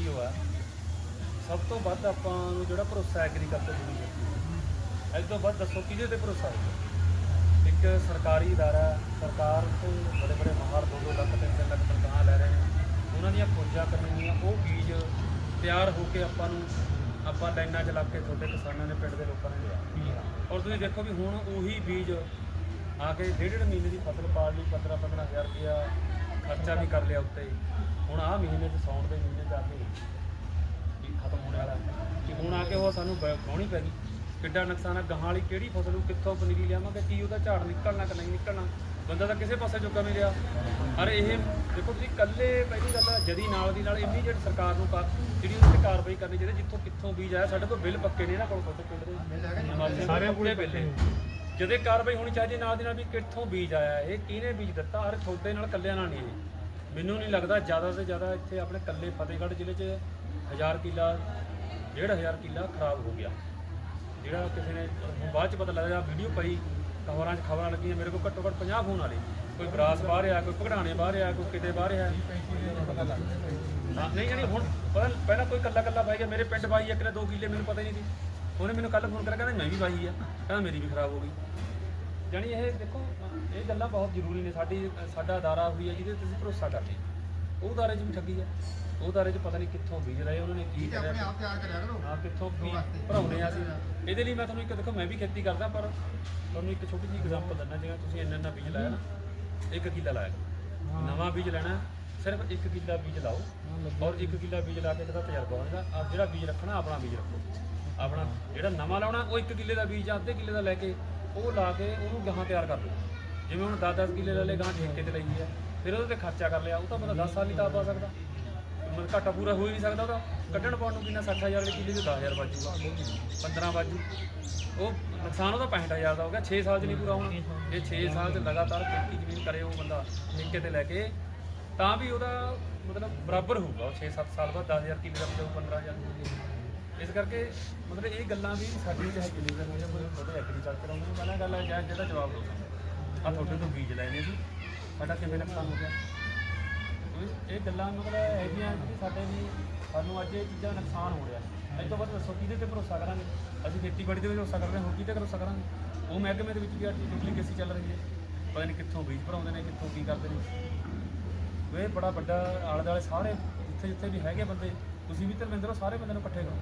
ਖੇਤੀ ਹੋਆ ਸਭ ਤੋਂ ਵੱਧ ਆਪਾਂ ਨੂੰ ਜਿਹੜਾ ਭਰੋਸਾ ਐਗਰੀਕਲਚਰ ਦੀ ਹੈ ਇਸ ਤੋਂ ਵੱਧ ਦੱਸੋ ਕਿਹਦੇ ਤੇ ਭਰੋਸਾ ਹੈ? ਇੱਕ ਸਰਕਾਰੀ ਅਦਾਰਾ ਸਰਕਾਰ ਤੋਂ ਬੜੇ ਬੜੇ ਮਾਹਰ ਦੋ ਦੋ ਲੱਖ, ਤਿੰਨ ਤਿੰਨ ਲੱਖ ਤਨਖਾਹਾਂ ਲੈ ਰਹੇ ਨੇ। ਉਹਨਾਂ ਦੀਆਂ ਖੋਜਾਂ ਕਰਨੀਆਂ ਉਹ ਬੀਜ ਤਿਆਰ ਹੋ ਕੇ ਆਪਾਂ ਨੂੰ, ਆਪਾਂ ਲਾਈਨਾਂ 'ਚ ਲੱਗ ਕੇ ਛੋਟੇ ਕਿਸਾਨਾਂ ਨੇ ਪਿੰਡ ਦੇ ਲੋਕਾਂ ਨੇ ਲਿਆ ਔਰ ਤੁਸੀਂ ਦੇਖੋ ਵੀ ਹੁਣ ਉਹੀ ਬੀਜ ਆ ਕੇ ਡੇਢ ਡੇਢ ਮਹੀਨੇ ਦੀ ਫਸਲ ਪਾਲ ਲਈ 15 15000 ਰੁਪਇਆ ਖਰਚਾ ਵੀ ਕਰ ਲਿਆ ਉੱਤੇ ਹੁਣ ਆਹ ਮਹੀਨੇ 'ਚ ਸੌਣ ਦੇ ਮਹੀਨੇ 'ਚ ਆ ਕੇ ਵੀ ਖਤਮ ਹੋਣ ਵਾਲਾ। ਕਿ ਹੁਣ ਆ ਕੇ ਉਹ ਸਾਨੂੰ ਬਾਉਣੀ ਪੈ ਗਈ ਕਿੱਡਾ ਨੁਕਸਾਨ ਆ ਗਾਹਾਂ ਵਾਲੀ ਕਿਹੜੀ ਫਸਲ ਨੂੰ ਕਿੱਥੋਂ ਪਨੀਰੀ ਲਿਆਵਾਂਗੇ ਕੀ ਉਹਦਾ ਝਾੜ ਨਿਕਲਣਾ ਕਿ ਨਹੀਂ ਨਿਕਲਣਾ। ਬੰਦਾ ਤਾਂ ਕਿਸੇ ਪਾਸੇ ਜੋਗਾ ਨਹੀਂ ਰਿਹਾ। ਅਰੇ ਇਹ ਦੇਖੋ ਤੁਸੀਂ ਕੱਲੇ ਪਹਿਲੀ ਗੱਲ ਜਦੀ ਨਾਲ ਦੀ ਨਾਲ ਇਮੀਡੀਏਟ ਸਰਕਾਰ ਨੂੰ ਜਿਹੜੀ ਉਹਦੇ ਤੇ ਕਾਰਵਾਈ ਕਰਨੀ ਚਾਹੀਦੀ ਜਿੱਥੋਂ ਕਿੱਥੋਂ ਬੀਜ ਆਇਆ ਸਾਡੇ ਕੋਲ ਬਿੱਲ ਪੱਕੇ ਨੇ ਇਹਨਾਂ ਕੋਲ। ਤੁਹਾਡੇ ਪਿੰਡ ਦੇ ਸਾਰਿਆਂ ਕੋਲੇ ਬਿੱਲ ਨੇ। ਜਦੇ ਕਾਰਵਾਈ ਹੋਣੀ ਚਾਹੀਦੀ ਨਾਲ ਦੀ ਨਾਲ ਵੀ ਕਿੱਥੋਂ ਬੀਜ ਆਇਆ ਇਹ ਕਿਹਨੇ ਬੀਜ ਦਿੱਤਾ? ਹਰ ਤੁਹਾਡੇ ਨਾਲ ਕੱਲਿਆਂ ਨਾਲ ਨਹੀਂ ਇਹ। ਮੈਨੂੰ ਨਹੀਂ ਲੱਗਦਾ ਜ਼ਿਆਦਾ ਤੋਂ ਜ਼ਿਆਦਾ ਇੱਥੇ ਆਪਣੇ ਕੱਲੇ ਫਤਿਹਗੜ੍ਹ ਜ਼ਿਲ੍ਹੇ 'ਚ ਹਜ਼ਾਰ ਕਿੱਲਾ ਡੇਢ ਹਜ਼ਾਰ ਕਿੱਲਾ ਖਰਾਬ ਹੋ ਗਿਆ। ਜਿਹੜਾ ਕਿਸੇ ਨੇ ਬਾਅਦ ਚ ਪਤਾ ਲੱਗਦਾ ਵੀਡੀਓ ਪਈ ਖਬਰਾਂ 'ਚ ਖਬਰਾਂ ਲੱਗੀਆਂ ਮੇਰੇ ਕੋਲ ਘੱਟੋ ਘੱਟ 50 ਫੋਨ ਆਲੇ ਕੋਈ ਬਰਾਸ ਬਾਹਰ ਆ ਕੋਈ ਭਗੜਾਣੇ ਬਾਹਰ ਆ ਕੋਈ ਕਿਤੇ ਬਾਹਰ ਆ। ਹਾਂ, ਨਹੀਂ ਜਾਨੀ ਹੁਣ ਪਤਾ ਪਹਿਲਾਂ ਕੋਈ ਕੱਲਾ ਕੱਲਾ ਬਾਈ ਗਿਆ ਮੇਰੇ ਪਿੰਡ ਬਾਈ ਇੱਕ ਨੇ 2 ਕਿੱਲੇ ਮੈਨੂੰ ਪਤਾ ਹੀ ਨਹੀਂ ਸੀ। ਉਹਨੇ ਮੈਨੂੰ ਕੱਲ ਫੋਨ ਕਰਿਆ ਕਹਿੰਦਾ ਮੈਂ ਵੀ ਬਾਈ ਆ। ਕਹਿੰਦਾ ਮੇਰੀ ਵੀ ਖਰਾਬ ਹੋ ਗਈ। ਜਾਨੀ ਇਹ ਦੇਖੋ ਇਹ ਗੱਲਾਂ ਬਹੁਤ ਜ਼ਰੂਰੀ ਨੇ। ਸਾਡੀ ਸਾਡਾ ਅਦਾਰਾ ਹੋਈ ਹੈ ਜਿਹਦੇ ਤੇ ਤੁਸੀਂ ਭਰੋਸਾ ਕਰਦੇ ਹਾਂ। ਉਹ ਅਦਾਰੇ 'ਚ ਵੀ ਠੱਗੀ ਆ। ਉਹ ਅਦਾਰੇ 'ਚ ਪਤਾ ਨਹੀਂ ਕਿੱਥੋਂ ਬੀਜ ਰਹੇ ਉਹਨਾਂ ਨੇ ਕੀ ਕਰਿਆ ਆਪਣੇ ਆਪ ਤਿਆਰ ਕਰਿਆ ਕਰੋ। ਹਾਂ ਕਿੱਥੋਂ ਵੀ ਭਰਾਉਣੇ ਆ ਅਸੀਂ। ਇਹਦੇ ਲਈ ਮੈਂ ਤੁਹਾਨੂੰ ਇੱਕ ਦੇਖੋ ਮੈਂ ਵੀ ਖੇਤੀ ਕਰਦਾ ਪਰ ਤੁਹਾਨੂੰ ਇੱਕ ਛੋਟੀ ਜਿਹੀ ਐਗਜ਼ਾਮਪਲ ਦਿੰਦਾ ਜਿਵੇਂ ਤੁਸੀਂ ਇੰਨਾ ਇੰਨਾ ਬੀਜ ਲਾਇਆ ਨਾ ਇੱਕ ਕਿੱਲਾ ਲਾਇਆ। ਨਵਾਂ ਬੀਜ ਲੈਣਾ ਸਿਰਫ ਇੱਕ ਕਿੱਲਾ ਬੀਜ ਲਾਓ। ਔਰ ਇੱਕ ਕਿੱਲਾ ਬੀਜ ਲਾ ਕੇ ਇਹਦਾ ਤਜਰਬਾ ਹੋਏਗਾ। ਆ ਜਿਹੜਾ ਬੀਜ ਰੱਖਣਾ ਆਪਣਾ ਬੀਜ ਰੱਖੋ। ਆਪਣਾ ਜਿਹੜਾ ਨਵਾਂ ਲਾਉਣਾ, ਉਹ ਇੱਕ ਕਿੱਲੇ ਦਾ ਬੀਜ ਜਾਂ ਅੱਧੇ ਕਿੱਲੇ ਦਾ ਲੈ ਕੇ ਉਹ ਲਾ ਕੇ ਉਹਨੂੰ ਗਾਹਾਂ ਤਿਆਰ ਕਰ ਲਓ। ਜਿਵੇਂ ਹੁਣ 10-10 ਕਿੱਲੇ ਲੈ ਲਏ, ਗਾਹਾਂ ਠੇਕੇ ਤੇ ਲਈ ਹੈ ਫਿਰ ਉਹਦੇ ਤੇ ਖਰਚਾ ਕਰ ਲਿਆ, ਉਹ ਤਾਂ ਬੰਦਾ 10 ਸਾਲ ਨਹੀਂ ਤਾਂ ਪਾ ਸਕਦਾ। ਮਤਲਬ ਘਾਟਾ ਪੂਰਾ ਹੋ ਹੀ ਨਹੀਂ ਸਕਦਾ ਉਹਦਾ। ਕੱਢਣ ਪਾਉਣ ਨੂੰ ਕਿੰਨਾ 60000 ਦੇ ਕਿੱਲੇ ਦੇ 10000 ਬਾਜੂਗਾ 15 ਬਾਜੂ ਉਹ ਨੁਕਸਾਨ ਉਹਦਾ 65000 ਦਾ ਹੋ ਗਿਆ 6 ਸਾਲ 'ਚ ਨਹੀਂ ਪੂਰਾ ਹੋਣਾ। ਜੇ 6 ਸਾਲ 'ਚ ਲਗਾਤਾਰ ਖੇਤੀ ਜ਼ਮੀਨ ਕਰੇ ਉਹ ਬੰਦਾ ਠੇਕੇ ਤੇ ਲੈ ਕੇ, ਤਾਂ ਵੀ ਉਹਦਾ ਮਤਲਬ ਬਰਾਬਰ ਹੋਊਗਾ। ਉਹ 6-7 ਸਾਲ ਬਾਅਦ 10000 ਕਿੱਲੇ ਦਾ ਬਚਾਊ 15000 ਇਸ ਕਰਕੇ ਮਤਲਬ ਇਹ ਗੱਲਾਂ ਵੀ ਸਾਡੀ ਚਾਹੇ ਕਿੰਨੀ ਦਾ ਹੋਇਆ ਕੋਈ ਤੁਹਾਡੇ ਐਗਰੀਕਲਚਰ ਉਹਨੂੰ ਪਹਿਲਾਂ ਗੱਲ ਹੈ ਜਾਂ ਜਿਹੜਾ ਜਵਾਬ ਦਿਓ ਆ ਤੁਹਾਡੇ ਤੋਂ ਬੀਜ ਲੈਣੇ ਸੀ ਸਾਡਾ ਕਿਵੇਂ ਨੁਕਸਾਨ ਹੋ ਗਿਆ? ਇਹ- ਗੱਲਾਂ ਮਤਲਬ ਹੈਗੀਆਂ ਕਿ ਸਾਡੇ ਵੀ ਸਾਨੂੰ ਅੱਜ ਇਹ ਚੀਜ਼ਾਂ ਨੁਕਸਾਨ ਹੋ ਰਿਹਾ। ਅੱਜ ਤੋਂ ਬਾਅਦ ਦੱਸੋ, ਕਿਹਦੇ ਤੇ ਭਰੋਸਾ ਕਰਾਂਗੇ? ਅਸੀਂ ਖੇਤੀਬਾੜੀ ਤੇ ਵੀ ਭਰੋਸਾ ਕਰਦੇ ਹਾਂ ਹੁਣ ਕਿਹਦੇ ਤੇ ਭਰੋਸਾ ਕਰਾਂਗੇ? ਉਹ ਮਹਿਕਮੇ ਦੇ ਵਿੱਚ ਵੀ ਅੱਜ ਡੁਪਲੀਕੇਸੀ ਚੱਲ ਰਹੀ ਹੈ। ਪਤਾ ਨਹੀਂ ਕਿੱਥੋਂ ਬੀਜ ਭਰਾਉਂਦੇ ਨੇ, ਕਿੱਥੋਂ ਕੀ ਕਰਦੇ ਨੇ। ਇਹ ਬੜਾ ਵੱਡਾ ਆਲੇ ਦੁਆਲੇ ਸਾਰੇ ਜਿੱਥੇ ਜਿੱਥੇ ਵੀ ਹੈਗੇ ਬੰਦੇ, ਤੁਸੀਂ ਵੀ ਧਰਮਿੰਦਰੋ ਸਾਰੇ ਬੰਦੇ ਨੂੰ ਇਕੱਠੇ ਕਰੋ।